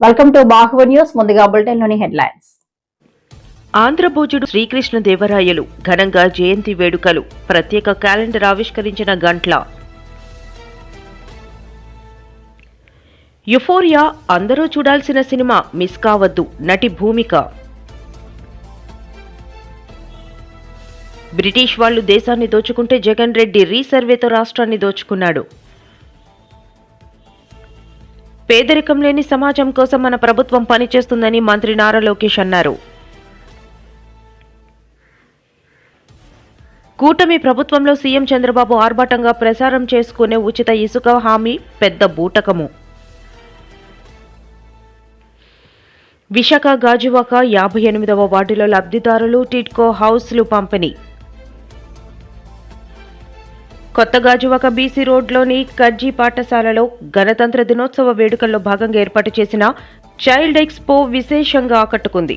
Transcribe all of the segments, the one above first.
Welcome to బాహువ news ముందుగా బులెటిన్లోని headlines ఆంధ్రభోజుడు శ్రీకృష్ణదేవరాయలు ఘనంగా జయంతి వేడుకలు ప్రత్యేక క్యాలెండర్ ఆవిష్కరించిన గంట్ల. యుఫోరియా అందరూ చూడాల్సిన సినిమా మిస్ కావద్దు నటి భూమిక. బ్రిటిష్ వాళ్ళు దేశాన్ని దోచుకుంటే జగన్ రెడ్డి రీసర్వేతో రాష్ట్రాన్ని దోచుకున్నాడు. పేదరికం లేని సమాజం కోసం మన ప్రభుత్వం పనిచేస్తుందని మంత్రి నారా లోకేష్ అన్నారు. కూటమి ప్రభుత్వంలో సీఎం చంద్రబాబు ఆర్భాటంగా ప్రసారం చేసుకునే ఉచిత ఇసుక హామీ పెద్ద బూటకము. విశాఖ గాజువాక యాభై ఎనిమిదవ వార్డులో లబ్ధిదారులు టిట్కో హౌస్లు పంపిణీ. కొత్త గాజువాక బీసీ రోడ్లోని కర్జీ పాఠశాలలో గణతంత్ర దినోత్సవ వేడుకల్లో భాగంగా ఏర్పాటు చేసిన చైల్డ్ ఎక్స్పో విశేషంగా ఆకట్టుకుంది.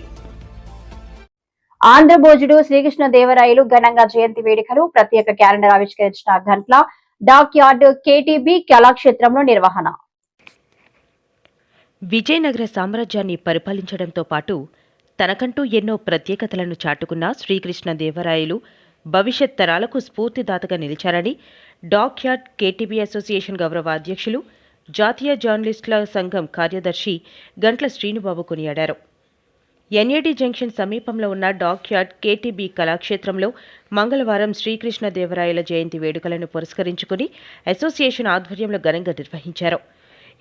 ఆంధ్రభోజుడు శ్రీకృష్ణ దేవరాయలు ఘనంగా జయంతి వేడుకలు ప్రత్యేక క్యాలెండర్ ఆవిష్కరించిన గంట్ల డాక్ యార్డ్ కేటీబీ కళాక్షేత్రంలో నిర్వహణ. విజయనగర సామ్రాజ్యాన్ని పరిపాలించడంతో పాటు తనకంటూ ఎన్నో ప్రత్యేకతలను చాటుకున్న శ్రీకృష్ణదేవరాయలు భవిష్యత్ తరాలకు స్ఫూర్తిదాతగా నిలిచారని డాక్యార్డ్ కేటీబీ అసోసియేషన్ గౌరవ అధ్యక్షులు జాతీయ జర్నలిస్టుల సంఘం కార్యదర్శి గంట్ల శ్రీనుబాబు కొనియాడారు. ఎన్ఏడి జంక్షన్ సమీపంలో ఉన్న డాక్యార్డ్ కేటీబీ కళాక్షేత్రంలో మంగళవారం శ్రీకృష్ణదేవరాయల జయంతి వేడుకలను పురస్కరించుకుని అసోసియేషన్ ఆధ్వర్యంలో ఘనంగా నిర్వహించారు.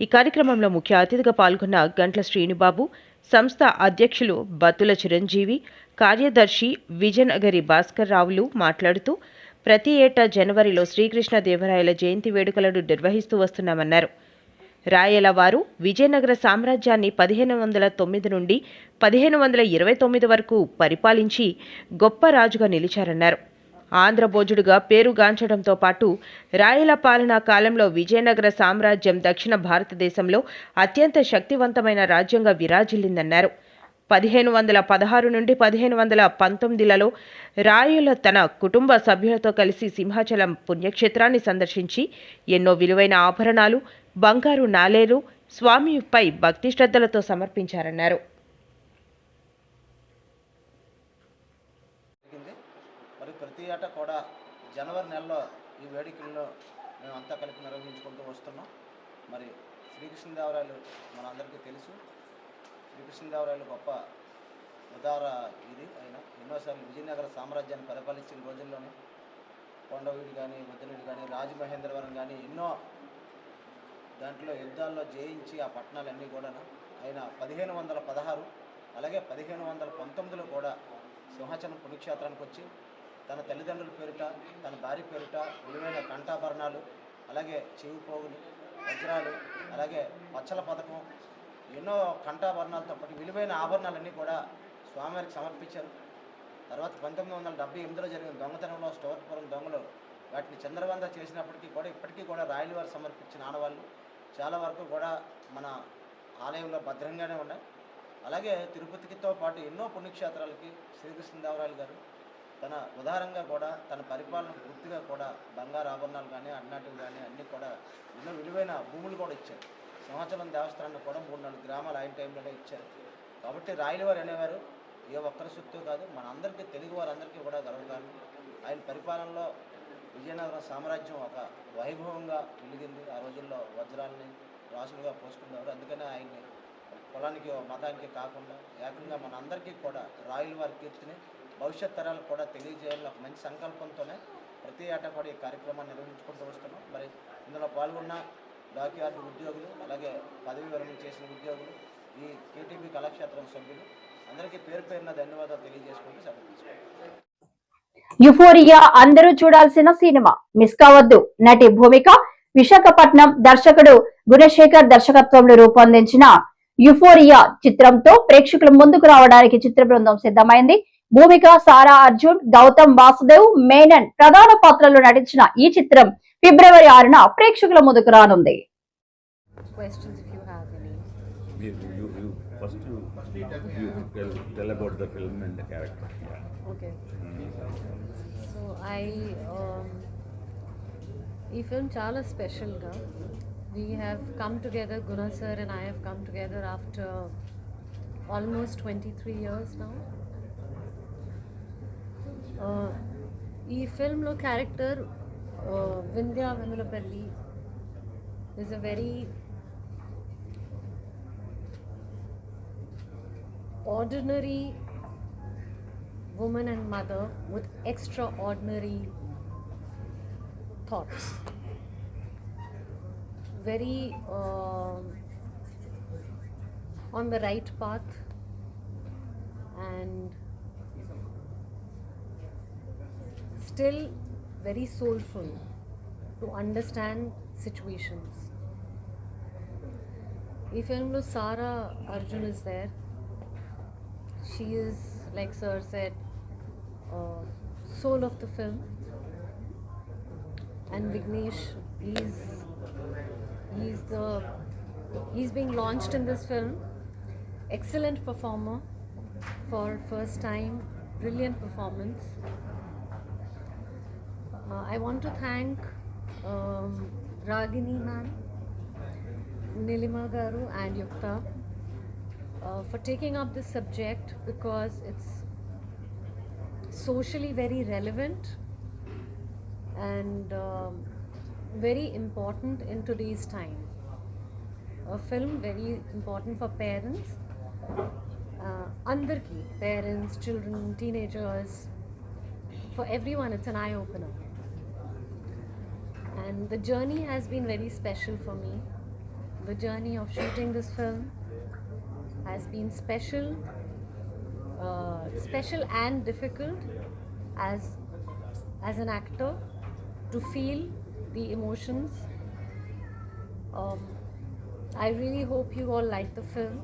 ఈ కార్యక్రమంలో ముఖ్య అతిథిగా పాల్గొన్న గంట్ల శ్రీనుబాబు సంస్థ అధ్యక్షులు బత్తుల చిరంజీవి కార్యదర్శి విజయనగరి భాస్కర్ రావులు మాట్లాడుతూ ప్రతి ఏటా జనవరిలో శ్రీకృష్ణదేవరాయల జయంతి వేడుకలను నిర్వహిస్తూ వస్తున్నామన్నారు. రాయల వారు విజయనగర సామ్రాజ్యాన్ని పదిహేను వందల తొమ్మిది నుండి పదిహేను వందల ఇరవై తొమ్మిది వరకు పరిపాలించి గొప్ప రాజుగా నిలిచారన్నారు. ఆంధ్రభోజుడుగా పేరుగాంచడంతో పాటు రాయల పాలనా కాలంలో విజయనగర సామ్రాజ్యం దక్షిణ భారతదేశంలో అత్యంత శక్తివంతమైన రాజ్యంగా విరాజిల్లిందన్నారు. పదిహేను వందల పదహారు నుండి పదిహేను వందల పంతొమ్మిదిలలో రాయుల తన కుటుంబ సభ్యులతో కలిసి సింహాచలం పుణ్యక్షేత్రాన్ని సందర్శించి ఎన్నో విలువైన ఆభరణాలు బంగారు నాలేరు స్వామిపై భక్తి శ్రద్ధలతో సమర్పించారన్నారు. మరి ప్రతి ఏటా కూడా జనవరి నెలలో ఈ వేడుకల్లో మేము అంతా కలిపి నిర్వహించుకుంటూ వస్తున్నాం. మరి శ్రీకృష్ణదేవరాయలు మనందరికీ తెలుసు. శ్రీకృష్ణదేవరాయలు గొప్ప ఉదార ఇది ఆయన ఎన్నోసార్లు విజయనగర సామ్రాజ్యాన్ని పరిపాలించిన రోజుల్లోనే కొండవీడు కానీ ముద్దలూరు కానీ రాజమహేంద్రవరం కానీ ఎన్నో దాంట్లో యుద్ధాల్లో జయించి ఆ పట్టణాలన్నీ కూడా ఆయన పదిహేను వందల పదహారు అలాగే పదిహేను వందల పంతొమ్మిదిలో కూడా సింహాచలం పుణ్యక్షేత్రానికి వచ్చి తన తల్లిదండ్రుల పేరిట తన భార్య పేరిట విలువైన కంఠాభరణాలు అలాగే చెవి పోగులు వజ్రాలు అలాగే పచ్చల పథకం ఎన్నో కంఠాభరణాలతో పాటు విలువైన ఆభరణాలన్నీ కూడా స్వామివారికి సమర్పించారు. తర్వాత పంతొమ్మిది వందల డెబ్బై ఎనిమిదిలో జరిగిన దొంగతనంలో స్టోర్పురం దొంగలు వాటిని చంద్రవంద చేసినప్పటికీ కూడా ఇప్పటికీ కూడా రాయల వారు సమర్పించిన ఆడవాళ్ళు చాలా వరకు కూడా మన ఆలయంలో భద్రంగానే ఉన్నాయి. అలాగే తిరుపతికితో పాటు ఎన్నో పుణ్యక్షేత్రాలకి శ్రీకృష్ణదేవరాయలు గారు తన ఉదారంగా కూడా తన పరిపాలన పూర్తిగా కూడా బంగారు ఆభరణాలు కానీ అన్నాటివి కానీ అన్నీ కూడా ఎన్నో విలువైన భూములు కూడా ఇచ్చారు. సింహాచలం దేవస్థానాన్ని కూడా మూడు నాలుగు గ్రామాలు ఆయన టైంలోనే ఇచ్చారు. కాబట్టి రాయలవారు అనేవారు ఏ ఒక్కరి సొత్తు కాదు మన అందరికీ తెలుగు వారందరికీ కూడా గర్వకారణం ఆయన పరిపాలనలో విజయనగరం సామ్రాజ్యం ఒక వైభవంగా వెలిగింది. ఆ రోజుల్లో వజ్రాలని రాసులుగా పోసుకున్నారు అందుకనే ఆయన్ని కులానికి మతానికి కాకుండా ఏకంగా మన అందరికీ కూడా రాయల వారి కీర్తిని భవిష్యత్ తరాలకు కూడా తెలియజేయాలని ఒక మంచి సంకల్పంతోనే ప్రతి ఏటా కూడా ఈ కార్యక్రమాన్ని నిర్వహించుకుంటూ వస్తున్నాం. మరి ఇందులో పాల్గొన్న డాక్యార్డ్ ఉద్యోగులు అలాగే పదవి విరమణ చేసిన ఉద్యోగులు ఈ కేటీబీ కళాక్షేత్రం సభ్యులు అందరికీ పేరు పేరున ధన్యవాదాలు తెలియజేసుకుంటూ సెలవు యుఫోరియా అందరూ చూడాల్సిన సినిమా. మిస్ కావద్దు. నటి భూమిక విశాఖపట్నం దర్శకుడు గుణశేఖర్ దర్శకత్వంలో రూపొందించిన యుఫోరియా చిత్రంతో ప్రేక్షకుల ముందుకు రావడానికి చిత్ర బృందం సిద్ధమైంది. భూమిక సారా అర్జున్ గౌతమ్ వాసుదేవ్ మేనన్ ప్రధాన పాత్రల్లో నటించిన ఈ చిత్రం ఫిబ్రవరి ఆరున ప్రేక్షకుల ముందుకు రానుంది. ఈ ఫిల్మ్ చాలా స్పెషల్గా we have come together Guna sir and I have come together after almost twenty three years నా ఈ ఫిల్మ్లో character Vindhya Vemulapalli is a very ordinary woman and mother with extraordinary thoughts. Very um on the right path and still very soulful to understand situations. If film lo Sara Arjun is there. She is, like Sir said, uh, soul of the film. And Vignesh, he's he's the he's being launched in this film. Excellent performer for first time, brilliant performance uh, i want to thank um, ragini ma'am nilima garu and yukta uh, for taking up this subject because it's socially very relevant and um, very important in today's time. A film very important for parents, uh, parents, children, teenagers, for everyone, it's an eye opener. And the journey has been very special for me. The journey of shooting this film has been special, uh, special and difficult as as an actor to feel the emotions. Um, I really hope you all like the film,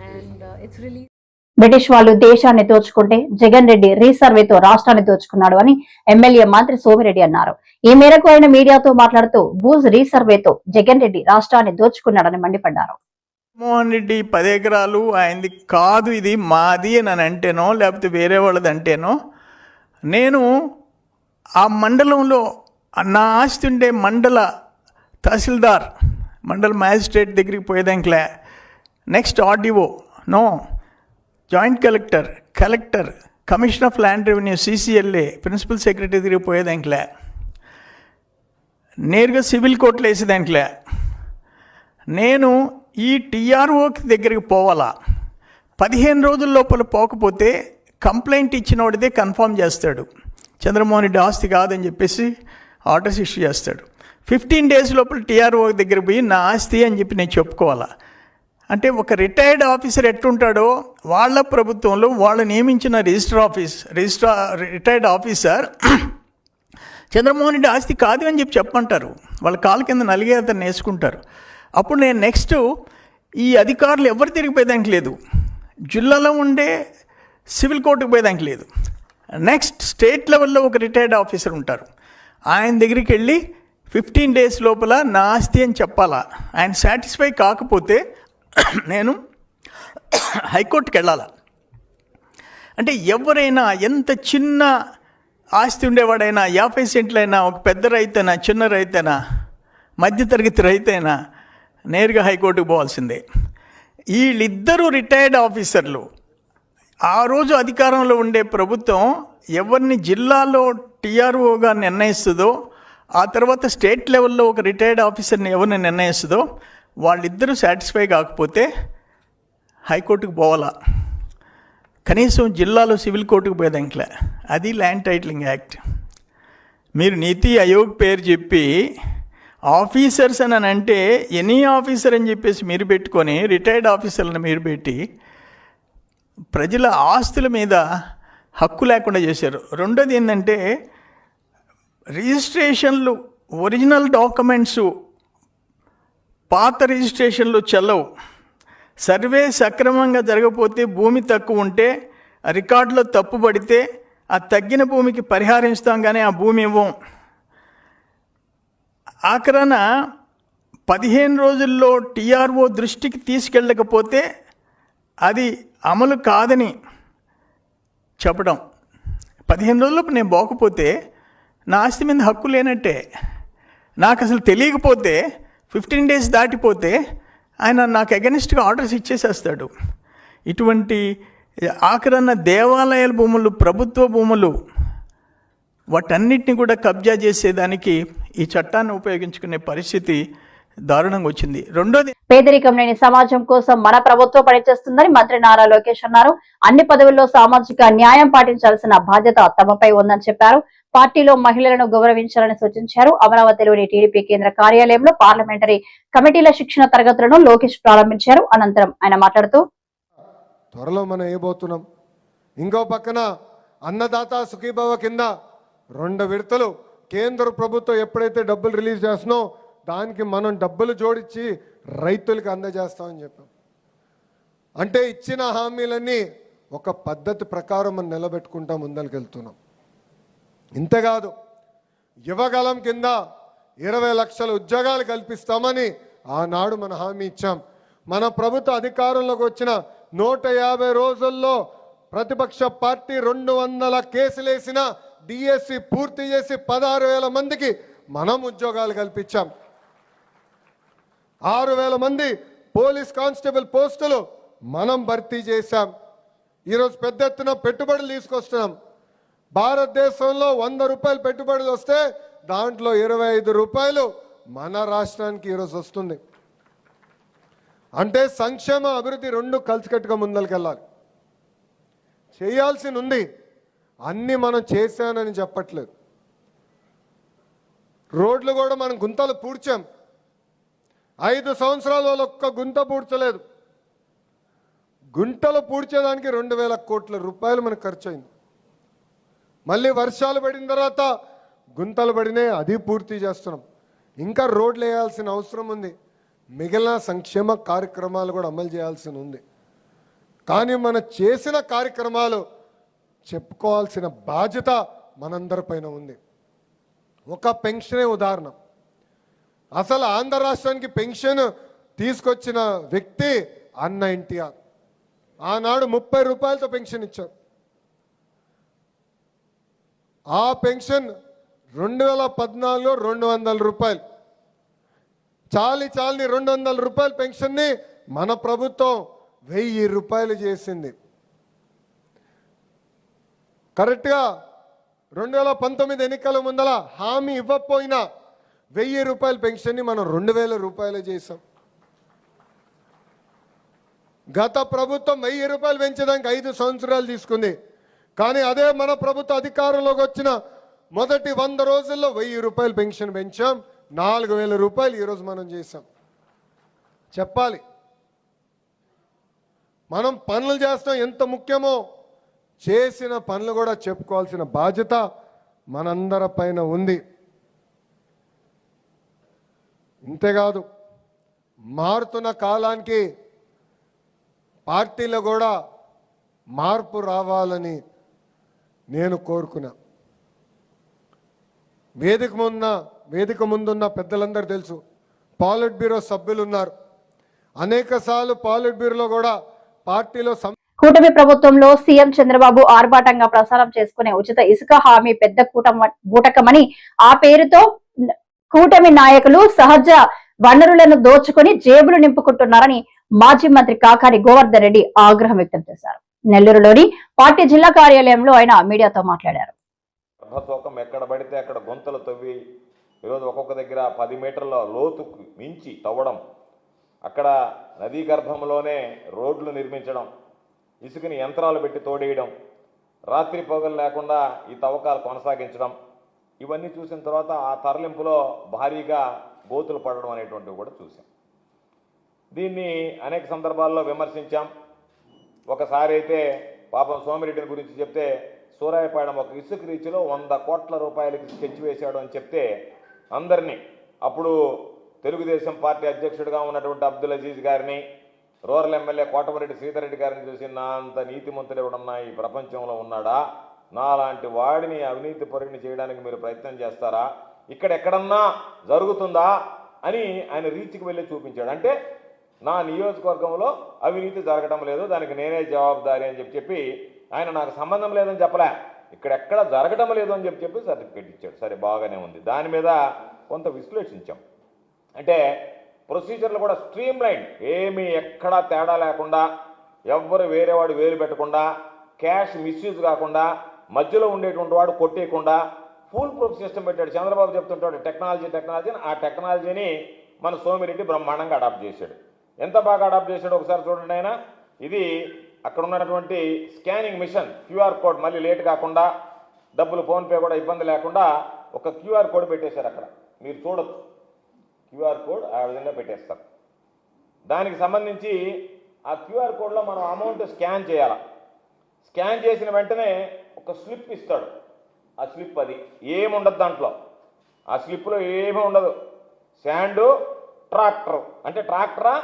and uh, it's really. British వాళ్ళు దేశాన్ని దోచుకుంటే జగన్ రెడ్డి రీసర్వేతో రాష్ట్రాన్ని దోచుకున్నాడు అని MLA మంత్రి సోమిరెడ్డి అన్నారు. ఈ మేరకు ఆయన మీడియాతో మాట్లాడుతూ భూజ్ రీసర్వేతో జగన్ రెడ్డి రాష్ట్రాన్ని దోచుకున్నాడని మండిపడ్డారు. మోహన్ రెడ్డి పది ఎకరాలు ఆయనది కాదు ఇది మాది అని అంటేనో లేకపోతే వేరే వాళ్ళది అంటేనో నేను ఆ మండలంలో నా ఆస్తి ఉండే మండల తహసీల్దార్ మండల మ్యాజిస్ట్రేట్ దగ్గరికి పోయేదానికిలే. Next RDO no joint collector collector commission of land revenue CCLA principal secretary దగ్గరికి పోయేదానికిలే. నేరుగా సివిల్ కోర్టులో వేసేదానికిలే. నేను ఈ టీఆర్ఓకి దగ్గరికి పోవాలా? పదిహేను రోజుల లోపల పోకపోతే కంప్లైంట్ ఇచ్చినోడిదే కన్ఫర్మ్ చేస్తాడు. చంద్రమోహన్ రెడ్డి ఆస్తి కాదని చెప్పేసి ఆర్డర్స్ ఇష్యూ చేస్తాడు. ఫిఫ్టీన్ డేస్ లోపల టీఆర్ఓ దగ్గర పోయి నా ఆస్తి అని చెప్పి నేను చెప్పుకోవాలా? అంటే ఒక రిటైర్డ్ ఆఫీసర్ ఎట్టుంటాడో వాళ్ళ ప్రభుత్వంలో వాళ్ళు నియమించిన register office registrar retired officer Chandramohan Reddy ఆస్తి కాదు అని చెప్పి చెప్పమంటారు. వాళ్ళ కాళ్ళ కింద నలిగే అతను వేసుకుంటారు. అప్పుడు నేను నెక్స్ట్ ఈ అధికారులు ఎవరు తిరిగిపోయేదానికి లేదు. జిల్లాలో ఉండే సివిల్ కోర్టుకు పోయేదానికి లేదు. నెక్స్ట్ స్టేట్ లెవెల్లో ఒక రిటైర్డ్ ఆఫీసర్ ఉంటారు. ఆయన దగ్గరికి వెళ్ళి ఫిఫ్టీన్ డేస్ లోపల నా ఆస్తి అని చెప్పాలా? ఆయన సాటిస్ఫై కాకపోతే నేను హైకోర్టుకి వెళ్ళాలా అంటే ఎవరైనా ఎంత చిన్న ఆస్తి ఉండేవాడైనా యాభై సెంట్లైనా ఒక పెద్ద రైతైనా చిన్న రైతైనా మధ్యతరగతి రైతైనా నేరుగా హైకోర్టుకు పోవాల్సిందే. వీళ్ళిద్దరూ రిటైర్డ్ ఆఫీసర్లు. ఆ రోజు అధికారంలో ఉండే ప్రభుత్వం ఎవరిని జిల్లాలో టీఆర్ఓగా నిర్ణయిస్తుందో ఆ తర్వాత స్టేట్ లెవెల్లో ఒక రిటైర్డ్ ఆఫీసర్ని ఎవరిని నిర్ణయిస్తుందో వాళ్ళిద్దరూ సాటిస్ఫై కాకపోతే హైకోర్టుకు పోవాలా? కనీసం జిల్లాలో సివిల్ కోర్టుకు పోయేదానికిలే అది ల్యాండ్ టైటిలింగ్ యాక్ట్ మీరు నీతి ఆయోగ్ పేరు చెప్పి ఆఫీసర్స్ అని అంటే ఎనీ ఆఫీసర్ అని చెప్పేసి మీరు పెట్టుకొని రిటైర్డ్ ఆఫీసర్లను మీరు పెట్టి ప్రజల ఆస్తుల మీద హక్కు లేకుండా చేశారు. రెండోది ఏంటంటే రిజిస్ట్రేషన్లు ఒరిజినల్ డాక్యుమెంట్సు పాత రిజిస్ట్రేషన్లు చెల్లవు. సర్వే సక్రమంగా జరగకపోతే భూమి తక్కువ ఉంటే రికార్డులో తప్పు పడితే ఆ తగ్గిన భూమికి పరిహారం ఇస్తాం కానీ ఆ భూమి ఇవ్వం. ఆఖరణ పదిహేను రోజుల్లో టీఆర్ఓ దృష్టికి తీసుకెళ్ళకపోతే అది అమలు కాదని చెప్పడం. పదిహేను రోజులకు నేను బోకపోతే నా ఆస్తి మీద హక్కు లేనట్టే. నాకు అసలు తెలియకపోతే ఫిఫ్టీన్ డేస్ దాటిపోతే ఆయన నాకు అగెనిస్ట్గా ఆర్డర్స్ ఇచ్చేసేస్తాడు. ఇటువంటి ఆఖరన్న దేవాలయాల భూములు ప్రభుత్వ భూములు వాటన్నిటిని కూడా కబ్జా చేసేదానికి ఈ చట్టాన్ని ఉపయోగించుకునే పరిస్థితి దారుణంగా వచ్చింది. రెండోది పేదరికం లేని సమాజం కోసం మన ప్రభుత్వం పనిచేస్తుందని మంత్రి నారా లోకేష్ అన్నారు. అన్ని పదవుల్లో సామాజిక న్యాయం పాటించాల్సిన బాధ్యత తమపై ఉందని చెప్పారు. పార్టీలో మహిళలను గౌరవించాలని సూచించారు. అమరావతిలోని టీడీపీ కేంద్ర కార్యాలయంలో పార్లమెంటరీ కమిటీల శిక్షణ తరగతులను లోకేష్ ప్రారంభించారు. అనంతరం ఆయన మాట్లాడుతూ త్వరలో మనం వేయబోతున్నాం. ఇంకో పక్కన అన్నదాత సుఖీభవ కింద రెండు విడతలు కేంద్ర ప్రభుత్వం ఎప్పుడైతే డబ్బులు రిలీజ్ చేస్తున్నో దానికి మనం డబ్బులు జోడించి రైతులకు అందజేస్తామని చెప్పాం. అంటే ఇచ్చిన హామీలన్నీ ఒక పద్ధతి ప్రకారం మనం నిలబెట్టుకుంటా ముందరికి వెళ్తున్నాం ఇంతేకాదు యువగలం కింద ఇరవై లక్షల ఉద్యోగాలు కల్పిస్తామని ఆనాడు మన హామీ ఇచ్చాం. మన ప్రభుత్వ అధికారంలోకి వచ్చిన నూట యాభై రోజుల్లో ప్రతిపక్ష పార్టీ రెండు వందల కేసులేసిన డిఎస్సి పూర్తి చేసి పదహారు వేల మందికి మనం ఉద్యోగాలు కల్పించాం. ఆరు వేల మంది పోలీస్ కానిస్టేబుల్ పోస్టులు మనం భర్తీ చేశాం. ఈరోజు పెద్ద ఎత్తున పెట్టుబడులు తీసుకొస్తున్నాం. భారతదేశంలో వంద రూపాయలు పెట్టుబడులు వస్తే దాంట్లో ఇరవై ఐదు రూపాయలు మన రాష్ట్రానికి ఈరోజు వస్తుంది. అంటే సంక్షేమ అభివృద్ధి రెండు కలిసికట్టుగా ముందరికెళ్ళాలి చేయాల్సి ఉంది అన్నీ మనం చేశానని చెప్పట్లేదు. రోడ్లు కూడా మనం గుంతలు పూడ్చాం. ఐదు సంవత్సరాల వాళ్ళు ఒక్క గుంత పూడ్చలేదు. గుంటలు పూడ్చేదానికి రెండు వేల కోట్ల రూపాయలు మనకు ఖర్చు అయింది మళ్ళీ వర్షాలు పడిన తర్వాత గుంతలు పడినాయి అది పూర్తి చేస్తున్నాం. ఇంకా రోడ్లు వేయాల్సిన అవసరం ఉంది. మిగిలిన సంక్షేమ కార్యక్రమాలు కూడా అమలు చేయాల్సి ఉంది. కానీ మనం చేసిన కార్యక్రమాలు చెప్పుకోవాల్సిన బాధ్యత మనందరిపైన ఉంది. ఒక పెన్షనే ఉదాహరణ. అసలు ఆంధ్ర రాష్ట్రానికి పెన్షన్ తీసుకొచ్చిన వ్యక్తి అన్న ఎన్టీఆర్. ఆనాడు ముప్పై రూపాయలతో పెన్షన్ ఇచ్చారు ఆ పెన్షన్ రెండు వేల పద్నాలుగులో రెండు వందల రూపాయలు. చాలి చాలని రెండు వందల రూపాయల పెన్షన్ని మన ప్రభుత్వం వెయ్యి రూపాయలు చేసింది. కరెక్ట్గా రెండు వేల పంతొమ్మిది ఎన్నికల ముందల హామీ ఇవ్వకపోయినా వెయ్యి రూపాయల పెన్షన్ని మనం రెండు వేల రూపాయలు చేసాం గత ప్రభుత్వం వెయ్యి రూపాయలు పెంచడానికి ఐదు సంవత్సరాలు తీసుకుంది. కానీ అదే మన ప్రభుత్వ అధికారంలోకి వచ్చిన మొదటి వంద రోజుల్లో వెయ్యి రూపాయలు పెన్షన్ పెంచాం నాలుగు వేల రూపాయలు ఈరోజు మనం చేసాం చెప్పాలి. మనం పనులు చేస్తాం ఎంత ముఖ్యమో చేసిన పనులు కూడా చెప్పుకోవాల్సిన బాధ్యత మనందరి పైన ఉంది. ఇంతేకాదు మారుతున్న కాలానికి పార్టీలో కూడా మార్పు రావాలని నేను కోరుకున్నా. వేదిక ముందున్న వేదిక ముందున్న పెద్దలందరూ తెలుసు పాలిట్ బ్యూరో సభ్యులు ఉన్నారు అనేక సార్లు పాలిట్ బ్యూరోలో కూడా పార్టీలో కూటమి ప్రభుత్వంలో సీఎం చంద్రబాబు ఆర్భాటంగా ప్రసారం చేసుకునే ఉచిత ఇసుక హామీ పెద్ద కూటమ బూటకమని ఆ పేరుతో కూటమి నాయకులు సహజ వనరులను దోచుకొని జేబులు నింపుకుంటున్నారని మాజీ మంత్రి కాకాని గోవర్ధన్ రెడ్డి ఆగ్రహం వ్యక్తం చేశారు. నెల్లూరులోని పార్టీ జిల్లా కార్యాలయంలో ఆయన మీడియాతో మాట్లాడారు. గర్భతూకం ఎక్కడ పడితే అక్కడ గుంతలు తవ్వి ఈరోజు ఒక్కొక్క దగ్గర పది మీటర్ల లోతు మించి తవ్వడం అక్కడ నదీ గర్భంలోనే రోడ్లు నిర్మించడం ఇసుకని యంత్రాలు పెట్టి తోడేయడం రాత్రి పొగలు లేకుండా ఈ తవ్వకాలు కొనసాగించడం ఇవన్నీ చూసిన తర్వాత ఆ తరలింపులో భారీగా గోతులు పడడం అనేటువంటివి కూడా చూసాం దీన్ని అనేక సందర్భాల్లో విమర్శించాం. ఒకసారి అయితే పాపం సోమిరెడ్డిని గురించి చెప్తే సూరాయపాడం ఒక ఇసుక రీచ్లో వంద కోట్ల రూపాయలకి స్కెచ్ వేశాడు అని చెప్తే అందరినీ. అప్పుడు తెలుగుదేశం పార్టీ అధ్యక్షుడిగా ఉన్నటువంటి అబ్దుల్ అజీజ్ గారిని రూరల్ ఎమ్మెల్యే కోటమరెడ్డి సీతారెడ్డి గారిని చూసి నా అంత నీతిమంతుడు ఎవడన్నా ఈ ప్రపంచంలో ఉన్నాడా? నాలాంటి వాడిని అవినీతి పరుడిని చేయడానికి మీరు ప్రయత్నం చేస్తారా? ఇక్కడ ఎక్కడన్నా జరుగుతుందా? అని ఆయన రీచ్కి వెళ్ళి చూపించాడు. అంటే నా నియోజకవర్గంలో అవినీతి జరగడం లేదు దానికి నేనే జవాబుదారి అని చెప్పి చెప్పి ఆయన నాకు సంబంధం లేదని చెప్పలే. ఇక్కడెక్కడ జరగడం లేదు అని చెప్పి చెప్పి సర్టిఫికేట్ ఇచ్చాడు. సరే బాగానే ఉంది. దాని మీద కొంత విశ్లేషించాం. అంటే ప్రొసీజర్లు కూడా స్ట్రీమ్ లైన్ ఏమీ ఎక్కడా తేడా లేకుండా ఎవ్వరు వేరేవాడు వేలు పెట్టకుండా క్యాష్ మిస్యూజ్ కాకుండా మధ్యలో ఉండేటువంటి వాడు కొట్టేయకుండా ఫుల్ ప్రూఫ్ సిస్టమ్ పెట్టాడు. చంద్రబాబు చెప్తుంటాడు టెక్నాలజీ టెక్నాలజీని ఆ టెక్నాలజీని మన సోమిరెడ్డి బ్రహ్మాండంగా అడాప్ట్ చేశాడు. ఎంత బాగా అడాప్ట్ చేశాడో ఒకసారి చూడండి ఆయన. ఇది అక్కడ ఉన్నటువంటి స్కానింగ్ మిషన్ క్యూఆర్ కోడ్ మళ్ళీ లేట్ కాకుండా డబ్బులు ఫోన్పే కూడా ఇబ్బంది లేకుండా ఒక క్యూఆర్ కోడ్ పెట్టేశారు అక్కడ. మీరు చూడొచ్చు. క్యూఆర్ కోడ్ ఆ విధంగా పెట్టేస్తారు. దానికి సంబంధించి ఆ క్యూఆర్ కోడ్లో మనం అమౌంట్ స్కాన్ చేయాలి? స్కాన్ చేసిన వెంటనే ఒక స్లిప్ ఇస్తాడు. ఆ స్లిప్ అది. ఏముండదు దాంట్లో. ఆ స్లిప్లో ఏమీ ఉండదు. Sand tractor. అంటే ట్రాక్టరా?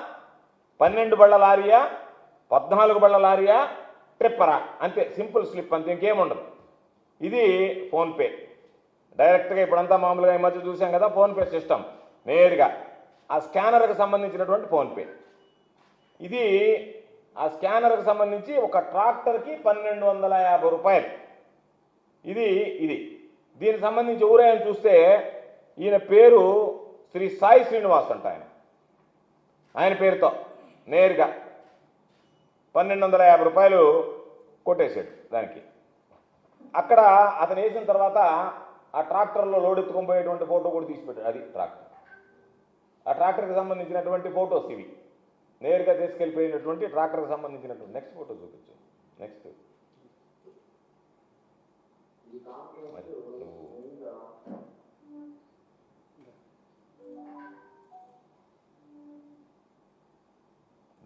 పన్నెండు బళ్ళ లారీయా? పద్నాలుగు బళ్ళ లారీయా? ట్రిప్పరా? అంతే సింపుల్ స్లిప్ అంతే ఇంకేముండదు ఇది ఫోన్పే డైరెక్ట్గా ఇప్పుడంతా మామూలుగా ఈ మధ్య చూసాం కదా ఫోన్పే సిస్టమ్. నేరుగా. ఆ స్కానర్కి సంబంధించినటువంటి ఫోన్పే ఇది ఆ స్కానర్కి సంబంధించి ఒక ట్రాక్టర్కి పన్నెండు వందల యాభై రూపాయలు. ఇది ఇది. దీనికి సంబంధించి ఊరాయని చూస్తే ఈయన పేరు శ్రీ సాయి శ్రీనివాస్ అంట ఆయన. ఆయన పేరుతో. నేరుగా పన్నెండు వందల యాభై రూపాయలు కొట్టేశాడు దానికి. అక్కడ అతను వేసిన తర్వాత ఆ ట్రాక్టర్లో లోడ్ ఎత్తుకొని పోయేటువంటి ఫోటో కూడా తీసి పెట్టాడు అది ట్రాక్టర్. ఆ ట్రాక్టర్కి సంబంధించినటువంటి ఫోటోస్ ఇవి. నేరుగా తీసుకెళ్ళిపోయినటువంటి ట్రాక్టర్కి సంబంధించినటువంటి నెక్స్ట్ ఫోటో చూపించు. నెక్స్ట్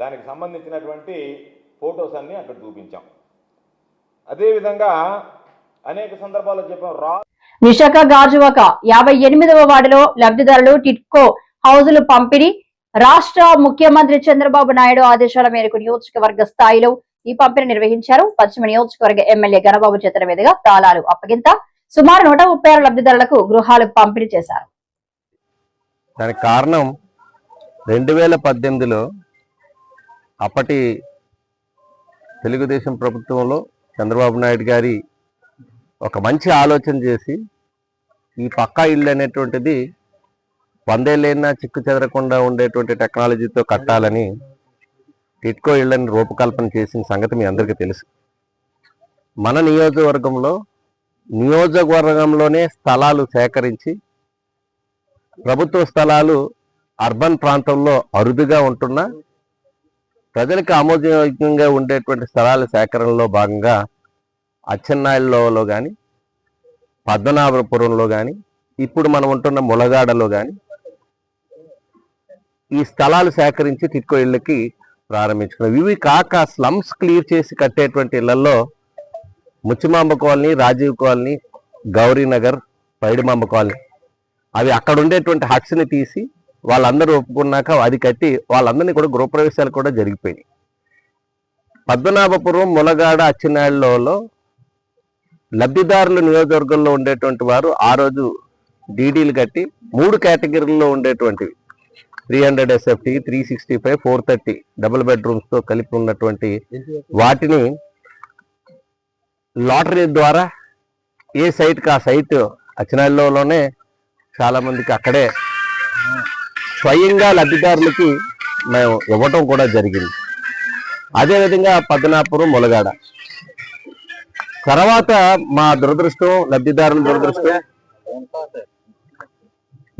దానికి సంబంధించినటువంటి ఫొటోస్ అన్నీ అక్కడ చూపించాం. అదేవిధంగా అనేక సందర్భాల్లో చెప్పాం రా విశాఖ గాజువాక యాభై ఎనిమిదవ వార్డులో లబ్ధిదారులు టిట్కో హౌజులు పంపిణీ. రాష్ట్ర ముఖ్యమంత్రి చంద్రబాబు నాయుడు ఆదేశాల మేరకు నియోజకవర్గ స్థాయిలో ఈ పంపిణీ నిర్వహించారు. పశ్చిమ నియోజకవర్గ ఎమ్మెల్యే గణబాబు చేతుల మీదుగా తాళాలు అప్పగింత సుమారు నూట ముప్పై ఆరు లబ్ధిదారులకు గృహాలు పంపిణీ చేశారు. దానికి కారణం రెండు వేల పద్దెనిమిదిలో అప్పటి తెలుగుదేశం ప్రభుత్వంలో చంద్రబాబు నాయుడు గారి ఒక మంచి ఆలోచన చేసి ఈ పక్కా ఇల్లు అనేటువంటిది వందేళ్ళైనా చిక్కు చెదరకుండా ఉండేటువంటి టెక్నాలజీతో కట్టాలని టిట్కో ఇళ్ళని రూపకల్పన చేసిన సంగతి మీ అందరికీ తెలుసు. మన నియోజకవర్గంలో నియోజకవర్గంలోనే స్థలాలు సేకరించి ప్రభుత్వ స్థలాలు అర్బన్ ప్రాంతంలో అరుదుగా ఉంటున్నా ప్రజలకు ఆమోదయోగ్యంగా ఉండేటువంటి స్థలాల సేకరణలో భాగంగా అచ్చెన్నాయులలో కానీ పద్మనాభపురంలో కానీ ఇప్పుడు మనం ఉంటున్న ములగాడలో కానీ ఈ స్థలాలు సేకరించి టిక్కో ఇళ్ళకి ప్రారంభించుకున్నాం. ఇవి కాక స్లమ్స్ క్లియర్ చేసి కట్టేటువంటి ఇళ్ళలో Muchimamba colony Rajiv colony Gaurinagar Paidimamba colony అవి అక్కడ ఉండేటువంటి హక్స్ని తీసి వాళ్ళందరూ ఒప్పుకున్నాక అది కట్టి వాళ్ళందరినీ కూడా గృహప్రవేశాలు కూడా జరిగిపోయినాయి. పద్మనాభపురం ములగాడ అచ్చినాళ్ళలో లబ్ధిదారుల నియోజకవర్గంలో ఉండేటువంటి వారు ఆ రోజు డీడీలు కట్టి మూడు కేటగిరీల్లో ఉండేటువంటివి. Three hundred SFT three sixty five four thirty double బెడ్రూమ్స్తో కలిపి ఉన్నటువంటి వాటిని లాటరీ ద్వారా ఏ సైట్కి ఆ సైట్ అచ్చినాళ్ళలోనే చాలామందికి అక్కడే స్వయంగా లబ్ధిదారులకి మేము ఇవ్వటం కూడా జరిగింది. అదేవిధంగా పద్మనాపురం ములగాడ. తర్వాత మా దురదృష్టం లబ్ధిదారుల దురదృష్టం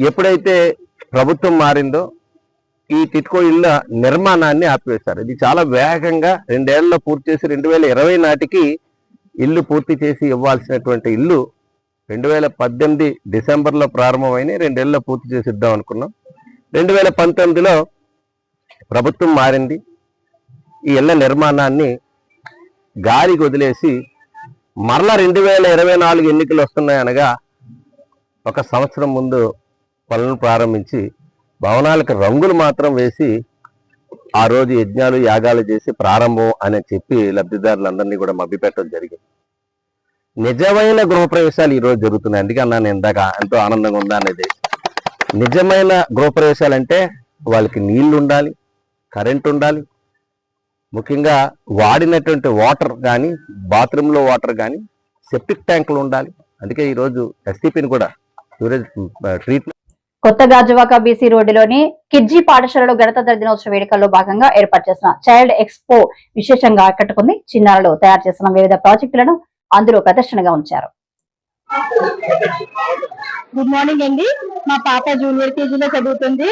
ఎప్పుడైతే ప్రభుత్వం మారిందో ఈ టిట్కో ఇళ్ళ నిర్మాణాన్ని ఆపివేశారు. ఇది చాలా వేగంగా రెండేళ్ళలో పూర్తి చేసి రెండు వేల ఇరవై నాటికి ఇల్లు పూర్తి చేసి ఇవ్వాల్సినటువంటి ఇల్లు రెండు వేల పద్దెనిమిది డిసెంబర్లో ప్రారంభమైన రెండేళ్ళలో పూర్తి చేసి ఇద్దాం అనుకున్నాం. రెండు వేల పంతొమ్మిదిలో ప్రభుత్వం మారింది. ఈ ఇళ్ళ నిర్మాణాన్ని గాలికి వదిలేసి మరలా రెండు వేల ఇరవై నాలుగు ఎన్నికలు వస్తున్నాయి అనగా ఒక సంవత్సరం ముందు పనులను ప్రారంభించి భవనాలకు రంగులు మాత్రం వేసి ఆ రోజు యజ్ఞాలు యాగాలు చేసి ప్రారంభం అని చెప్పి లబ్ధిదారులందరినీ కూడా మభ్యపెట్టడం జరిగింది. నిజమైన గృహప్రవేశాలు ఈరోజు జరుగుతున్నాయి. అందుకే అన్నాను ఇందాక ఎంతో ఆనందంగా ఉందా అనేది నిజమైన గృహప్రవేశాలంటే వాళ్ళకి నీళ్ళు ఉండాలి కరెంట్ ఉండాలి ముఖ్యంగా వాడినటువంటి వాటర్ కానీ బాత్రూంలో వాటర్ కానీ సెప్టిక్ ట్యాంకులు ఉండాలి అందుకే ఈరోజు ఎస్టీపీని కూడా సూరేజ్ ట్రీట్మెంట్ కొత్త గాజువాక బీసీ రోడ్డులోని కిడ్జీ పాఠశాలలో గణతంత్ర దినోత్సవ వేడుకల్లో భాగంగా ఏర్పాటు చేసిన చైల్డ్ ఎక్స్పో విశేషంగా ఆకట్టుకుంది. చిన్నారులు తయారు చేసిన వివిధ ప్రాజెక్టులను అందులో ప్రదర్శనగా ఉంచారు. గుడ్ మార్నింగ్ అండి. మా పాప జూనియర్ కేజీలో చదువుతుంది.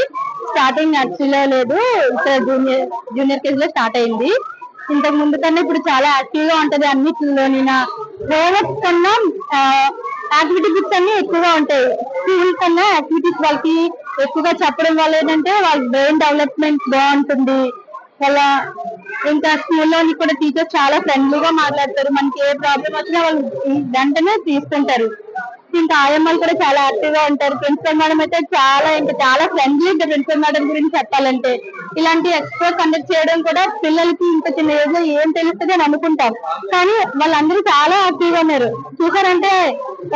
స్టార్టింగ్ నర్సరీలో లేదు. ఇక్కడ జూనియర్ జూనియర్ కేజీలో స్టార్ట్ అయింది. ఇంతకు ముందు కన్నా ఇప్పుడు చాలా యాక్టివ్గా ఉంటది అన్నిటిలోని హోంవర్క్ కన్నా యాక్టివిటీ బుక్స్ అన్ని ఎక్కువగా ఉంటాయి. స్కూల్ కన్నా యాక్టివిటీస్ వాళ్ళకి ఎక్కువగా చెప్పడం వల్ల ఏంటంటే వాళ్ళ బ్రెయిన్ డెవలప్మెంట్ బాగుంటుంది. అలా ఇంకా స్కూల్లో కూడా టీచర్స్ చాలా ఫ్రెండ్లీగా మాట్లాడతారు. మనకి ఏ ప్రాబ్లం వచ్చినా వాళ్ళు వెంటనే తీసుకుంటారు. ఇంకా ఆయమ్మలు కూడా చాలా యాక్టివ్గా ఉంటారు. ప్రిన్సిపల్ మేడం అయితే చాలా ఇంకా చాలా ఫ్రెండ్లీ ఇంకా ప్రిన్సిపల్ మేడం గురించి చెప్పాలంటే. ఇలాంటి ఎక్స్పో కండక్ట్ చేయడం కూడా పిల్లలకి ఇంత చిన్న ఏజ్లో ఏం తెలుస్తుంది అని అనుకుంటాం. కానీ వాళ్ళందరూ చాలా యాక్టివ్గా ఉన్నారు. చూసారంటే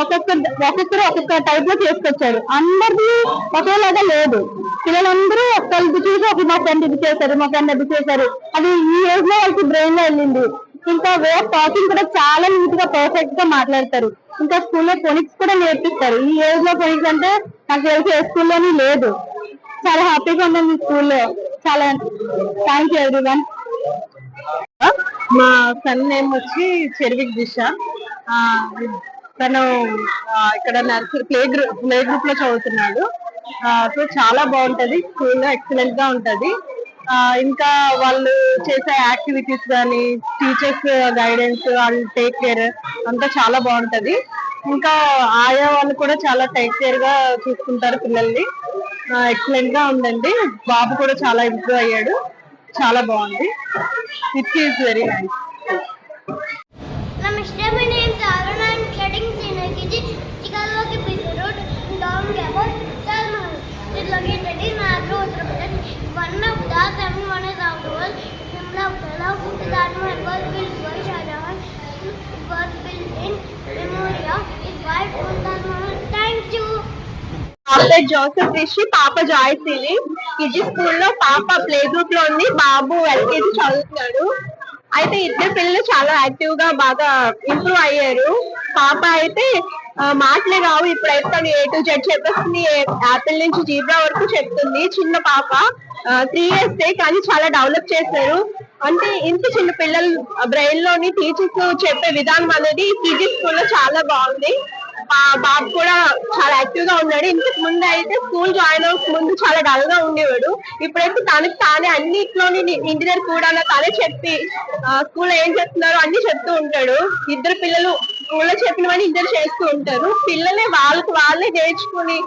ఒక్కొక్క ఒక్కొక్కరు ఒక్కొక్క టైప్లో చేసుకొచ్చారు. అందరిది ఒకేలాగా లేదు. పిల్లలందరూ ఒక్కరికి చూసి ఒక మా ఫ్రెండ్ ఇది చేశారు మా ఫ్రెండ్ అది చేశారు. అది ఈ ఏజ్లో వాళ్ళకి బ్రెయిన్లో వెళ్ళింది. ఇంకా వే టాకింగ్ కూడా చాలా నీట్గా పర్ఫెక్ట్గా మాట్లాడతారు. ఇంకా స్కూల్లో ఫోనిక్స్ కూడా నేర్పిస్తారు. ఈ ఏజ్లో ఫోనిక్స్ అంటే నాకు తెలిసి ఏ స్కూల్లోని లేదు. చాలా హ్యాపీగా ఉందండి స్కూల్లో చాలా థ్యాంక్ యూ ఎవ్రీవన్ మా సన్ నేమ్ వచ్చి చెర్విక్ దిశ. తను ఇక్కడ నర్సరీ ప్లే గ్రూప్ ప్లే గ్రూప్లో చదువుతున్నాడు. సో చాలా బాగుంటది. స్కూల్లో ఎక్సలెంట్గా ఉంటది. ఇంకా వాళ్ళు చేసే యాక్టివిటీస్ కానీ టీచర్స్ గైడెన్స్ వాళ్ళు టేక్ కేర్ అంతా చాలా బాగుంటది. ఇంకా ఆయా వాళ్ళు కూడా చాలా టేక్ కేర్గా చూసుకుంటారు పిల్లల్ని. ఎక్సలెంట్గా ఉందండి. బాబు కూడా చాలా ఇంప్రూవ్ అయ్యాడు. చాలా బాగుంది. It is very nice. నమస్తే Now that my జోసెఫ్ ఇచ్చి పాప జాయ్ సిని ఇది స్కూల్లో పాప ప్లే గ్రూప్లో ఉంది. బాబు ఎల్కేజీ చదువుతున్నాడు. అయితే ఇద్దరు పిల్లలు చాలా యాక్టివ్గా బాగా ఇంప్రూవ్ అయ్యారు. పాప అయితే మాటలే కావు. ఇప్పుడైతే తను ఏ టు జెడ్ చెప్పేస్తుంది? యాపిల్ నుంచి జీబ్రా వరకు చెప్తుంది. చిన్న పాప. త్రీ ఇయర్స్ కానీ చాలా డెవలప్ చేశారు. అంటే ఇంత చిన్న పిల్లలు బ్రెయిన్లోని టీచర్స్ చెప్పే విధానం అనేది పీజీ స్కూల్లో చాలా బాగుంది. బాబు కూడా చాలా యాక్టివ్గా ఉన్నాడు. ఇంతకు ముందు అయితే స్కూల్ జాయిన్ అవ్వక ముందు చాలా డల్గా ఉండేవాడు. ఇప్పుడైతే తనకి తానే అన్నిట్లోని ఇంజనీర్ కూడా తానే చెప్పి స్కూల్ ఏం చేస్తున్నారు అన్ని చెప్తూ ఉంటాడు. ఇద్దరు పిల్లలు స్కూల్లో చెప్పినవన్నీ ఇద్దరు చేస్తూ ఉంటారు. పిల్లలే వాళ్ళకి వాళ్ళే నేర్చుకుని